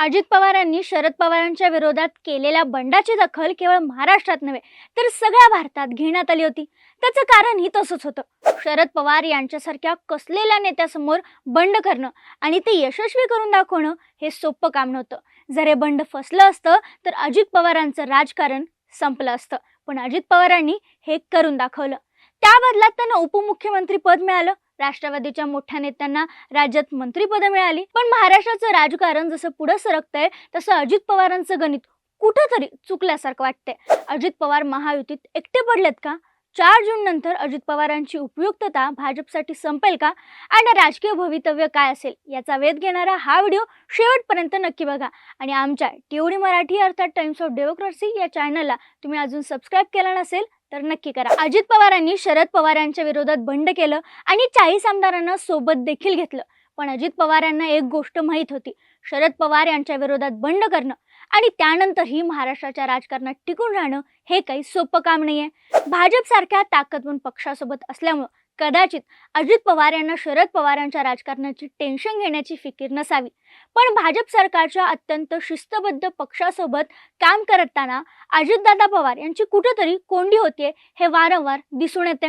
अजित पवारांनी शरद पवारांच्या विरोधात केलेल्या बंडाची दखल केवळ महाराष्ट्रात नव्हे तर सगळ्या भारतात घेण्यात आली होती. त्याचं कारणही तसंच होतं. शरद पवार यांच्यासारख्या कसलेल्या नेत्यासमोर बंड करणं आणि ते यशस्वी करून दाखवणं हे सोपं काम नव्हतं. जर हे बंड फसलं असतं तर अजित पवारांचं राजकारण संपलं असतं. पण अजित पवारांनी हे करून दाखवलं. त्या बदलात त्यांना उपमुख्यमंत्री पद मिळालं. राष्ट्रवादीच्या मोठ्या नेत्यांना राज्यात मंत्रीपदं मिळाली. पण महाराष्ट्राचं राजकारण जसं पुढं सरकतंय तसं अजित पवारांचं गणित कुठंतरी चुकल्यासारखं वाटतंय. अजित पवार महायुतीत एकटे पडलेत का? चार जून नंतर अजित पवारांची उपयुक्तता भाजपसाठी संपेल का? आणि राजकीय भवितव्य काय असेल याचा वेध घेणारा हा व्हिडिओ शेवटपर्यंत नक्की बघा. आणि आमच्या टीओडी मराठी अर्थात टाइम्स ऑफ डेमोक्रेसी या चॅनलला तुम्ही अजून सबस्क्राईब केला नसेल तर नक्की करा. अजित पवारांनी शरद पवारांच्या विरोधात बंड केलं आणि चाळीस आमदारांना सोबत देखील घेतलं. पण अजित पवारांना एक गोष्ट माहीत होती. शरद पवार यांच्या विरोधात बंड करणं आणि त्यानंतरही महाराष्ट्राच्या राजकारणात टिकून राहणं हे काही सोपं काम नाहीये. भाजपसारख्या ताकदवान पक्षासोबत असल्यामुळं कदाचित अजित पवार यांना शरद पवारांच्या राजकारणाची टेन्शन घेण्याची फिकीर नसावी. पण भाजप सरकारच्या अत्यंत शिस्तबद्ध पक्षासोबत काम करताना अजितदादा पवार यांची कुठेतरी कोंडी होते हे वारंवार दिसून येते.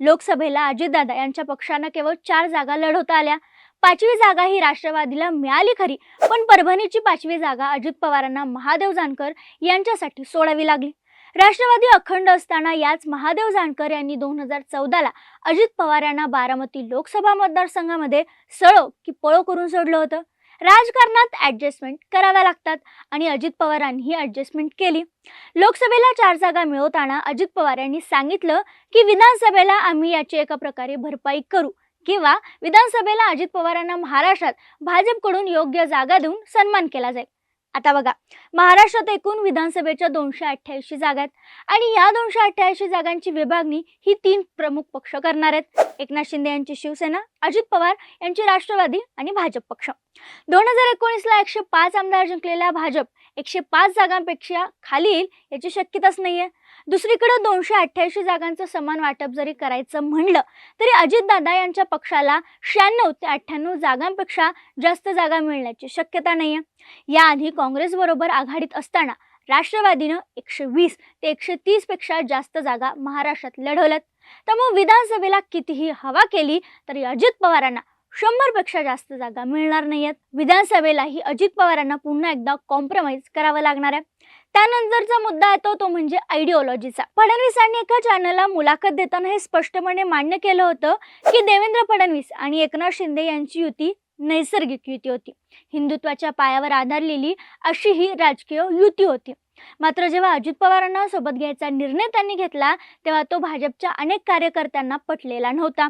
लोकसभेला अजितदादा यांच्या पक्षानं केवळ चार जागा लढवता आल्या. पाचवी जागा ही राष्ट्रवादीला मिळाली खरी पण परभणीची पाचवी जागा अजित पवारांना महादेव जानकर यांच्यासाठी सोडावी लागली. राष्ट्रवादी अखंड असताना याच महादेव जानकर यांनी दोन हजार चौदाला अजित पवार यांना बारामती लोकसभा मतदारसंघामध्ये सळो की पळो करून सोडलं होतं. राजकारणात ॲडजस्टमेंट कराव्या लागतात आणि अजित पवारांनी ही ऍडजस्टमेंट केली. लोकसभेला चार जागा मिळवताना अजित पवार यांनी सांगितलं की विधानसभेला आम्ही याची एका प्रकारे भरपाई करू किंवा विधानसभेला अजित पवारांना महाराष्ट्रात भाजपकडून योग्य जागा देऊन सन्मान केला जाईल. आता बघा महाराष्ट्रात एकूण विधानसभेच्या दोनशे अठ्ठ्याऐंशी जागा आहेत आणि या दोनशे अठ्ठ्याऐंशी जागांची विभागणी ही तीन प्रमुख पक्ष करणार आहेत. एकनाथ शिंदे यांची शिवसेना अजित पवार यांची राष्ट्रवादी आणि भाजप पक्ष. दोन हजार एकोणीसला एकशे पाच आमदार जिंकलेल्या भाजप एकशे पाच जागांपेक्षा खाली येईल याची शक्यताच नाही आहे दुसरीकडे दोनशे अठ्ठ्याऐंशी जागांचं समान वाटप जरी करायचं म्हणलं तरी अजितदादा यांच्या पक्षाला शहाण्णव ते अठ्ठ्याण्णव जागांपेक्षा जास्त जागा मिळण्याची शक्यता नाही आहे याआधी काँग्रेसबरोबर आघाडीत असताना राष्ट्रवादीनं एकशे वीस ते एकशे तीसपेक्षा जास्त जागा महाराष्ट्रात लढवल्यात. त्यामुळे विधानसभेला कितीही हवा केली तरी अजित पवारांना शंभरपेक्षा जास्त जागा मिळणार नाहीयेत. विधानसभेलाही अजित पवारांना पुन्हा एकदा कॉम्प्रोमाइज करावं लागणार आहे. त्यानंतरचा मुद्दा येतो तो म्हणजे आयडिओलॉजीचा फडणवीसांनी एका चॅनलला मुलाखत देताना हे स्पष्टपणे मान्य केलं होतं की देवेंद्र फडणवीस आणि एकनाथ शिंदे यांची युती नैसर्गिक युती होती. हिंदुत्वाच्या पायावर आधारलेली अशी ही राजकीय युती होती. मात्र जेव्हा अजित पवारांना सोबत घ्यायचा निर्णय त्यांनी घेतला तेव्हा तो भाजपच्या अनेक कार्यकर्त्यांना पटलेला नव्हता.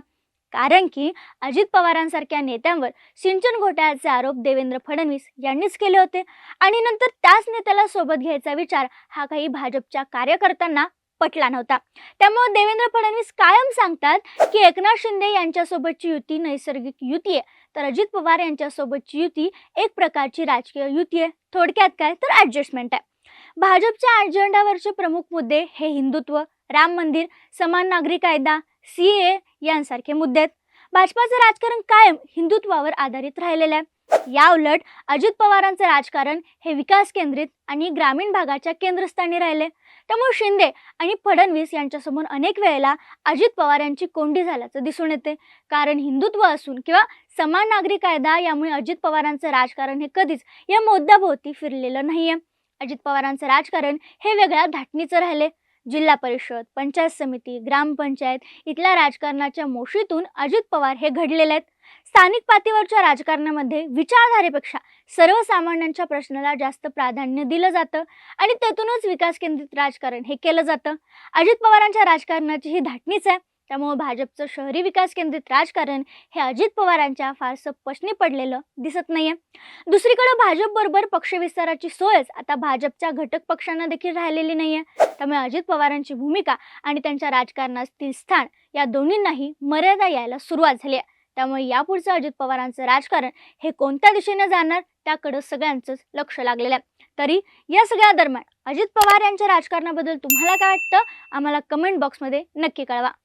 कारण की अजित पवारांसारख्या नेत्यांवर सिंचन घोटाळ्याचे आरोप देवेंद्र फडणवीस यांनीच केले होते. आणि नंतर त्याच नेत्याला सोबत घ्यायचा विचार हा काही भाजपच्या कार्यकर्त्यांना पटला नव्हता. त्यामुळे देवेंद्र फडणवीस कायम सांगतात की एकनाथ शिंदे यांच्यासोबतची युती नैसर्गिक युती आहे तर अजित पवार यांच्यासोबतची युती एक प्रकारची राजकीय युती आहे थोडक्यात काय? तर ॲडजस्टमेंट आहे. भाजपच्या अजेंडावरचे प्रमुख मुद्दे हे हिंदुत्व राम मंदिर समान नागरी कायदा सी ए यांसारखे मुद्दे आहेत भाजपाचं राजकारण कायम हिंदुत्वावर आधारित राहिलेलं आहे. या उलट अजित पवारांचं राजकारण हे विकास केंद्रित आणि ग्रामीण भागाच्या केंद्रस्थानी राहिले. त्यामुळे शिंदे आणि फडणवीस यांच्यासमोर अनेक वेळेला अजित पवार यांची कोंडी झाल्याचं दिसून येते. कारण हिंदुत्व असून किंवा समान नागरी कायदा यामुळे अजित पवारांचं राजकारण हे कधीच या मुद्द्याभोवती फिरलेलं नाहीये. अजित पवारांचं राजकारण हे वेगळ्या धाटणीचं राहिले. जिल्हा परिषद पंचायत समिती ग्रामपंचायत इथल्या राजकारणाच्या मोशीतून अजित पवार हे घडलेले आहेत. स्थानिक पातळीवरच्या राजकारणामध्ये विचारधारेपेक्षा सर्वसामान्यांच्या प्रश्नाला जास्त प्राधान्य दिलं जातं आणि त्यातूनच विकास केंद्रित राजकारण हे केलं जातं. अजित पवारांच्या राजकारणाची ही धाटणीच आहे. त्यामुळे भाजपचं शहरी विकास केंद्रित राजकारण हे अजित पवारांच्या फारसं पचनी पडलेलं दिसत नाहीये. दुसरीकडे भाजपबरोबर पक्षविस्ताराची सोयच आता भाजपच्या घटक पक्षांना देखील राहिलेली नाहीये. त्यामुळे अजित पवारांची भूमिका आणि त्यांच्या राजकारणातील स्थान या दोन्हींनाही मर्यादा यायला सुरुवात झाली आहे. त्यामुळे यापुढचं अजित पवारांचं राजकारण हे कोणत्या दिशेने जाणार त्याकडं सगळ्यांचंच लक्ष लागलेलं आहे. तरी या सगळ्या दरम्यान अजित पवार यांच्या राजकारणाबद्दल तुम्हाला काय वाटतं? आम्हाला कमेंट बॉक्समध्ये नक्की कळवा.